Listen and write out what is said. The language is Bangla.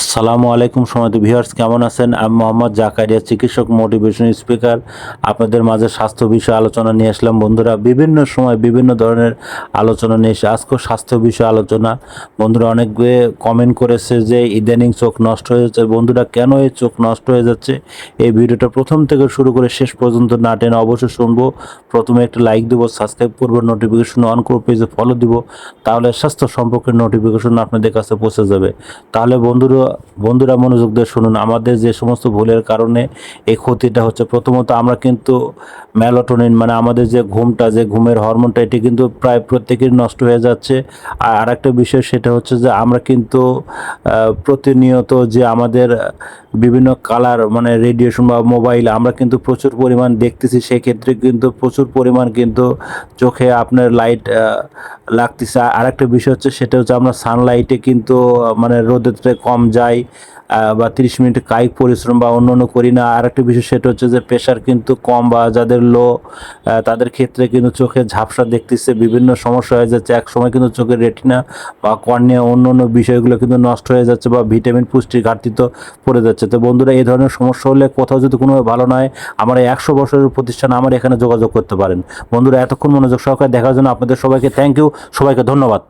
আসসালামু আলাইকুম সময়ত ভিউয়ার্স, কেমন আছেন? আমি মোহাম্মদ জাকারিয়া, চিকিৎসক মোটিভেশন স্পিকার আপনাদের মাঝে স্বাস্থ্য বিষয়ে আলোচনা নিয়ে আসলাম। বন্ধুরা, বিভিন্ন সময় বিভিন্ন ধরনের আলোচনা নিয়ে এসে আজকেও স্বাস্থ্য বিষয়ে আলোচনা। বন্ধুরা, অনেক কমেন্ট করেছে যে ইদানিং চোখ নষ্ট হয়ে যাচ্ছে। বন্ধুরা, কেন এই চোখ নষ্ট হয়ে যাচ্ছে? এই ভিডিওটা প্রথম থেকে শুরু করে শেষ পর্যন্ত না টেনে অবশ্যই শুনব। প্রথমে একটা লাইক দেবো সাবস্ক্রাইব করব নোটিফিকেশন অন করব পেজে ফলো দিব। তাহলে স্বাস্থ্য সম্পর্কে নোটিফিকেশন আপনাদের কাছে পৌঁছে যাবে। তাহলে বন্ধুরা বন্ধুরা মনোযোগ দিয়ে শুনুন। আমাদের যে সমস্ত ভুলের কারণে এই ক্ষতিটা হচ্ছে, প্রথমত আমরা কিন্তু ম্যালোটোনিন মানে আমাদের যে ঘুমটা, যে ঘুমের হরমোনটা, এটি কিন্তু প্রায় প্রত্যেকের নষ্ট হয়ে যাচ্ছে। আর আরেকটা বিষয় সেটা হচ্ছে যে আমরা কিন্তু প্রতিনিয়ত যে আমাদের বিভিন্ন কালার মানে রেডিয়েশন বা মোবাইল, আমরা কিন্তু প্রচুর পরিমাণ দেখতেছি, সেক্ষেত্রে কিন্তু প্রচুর পরিমাণ কিন্তু চোখে আপনার লাইট লাগতেছে। আর আরেকটা বিষয় হচ্ছে, সেটা হচ্ছে আমরা সানলাইটে কিন্তু মানে রোদেতে কম যাই বা তিরিশ মিনিট কায়িক পরিশ্রম বা অন্য অন্য করি না। আর একটা বিষয় সেটা হচ্ছে যে প্রেশার কিন্তু কম বা যাদের লো তাদের ক্ষেত্রে কিন্তু চোখে ঝাপসা দেখতেছে, বিভিন্ন সমস্যা হয়ে যাচ্ছে। এক সময় কিন্তু চোখের রেটিনা বা কর্নিয়া অন্য অন্য বিষয়গুলো কিন্তু নষ্ট হয়ে যাচ্ছে বা ভিটামিন পুষ্টির ঘাটতি তো পড়ে যাচ্ছে। তো বন্ধুরা, এই ধরনের সমস্যা হলে কোথাও যদি কোনো ভালো নয় আমার একশো বছরের প্রতিষ্ঠান আমার এখানে যোগাযোগ করতে পারেন। বন্ধুরা, এতক্ষণ মনোযোগ সহকারে দেখার জন্য আপনাদের সবাইকে থ্যাংক ইউ সবাইকে ধন্যবাদ।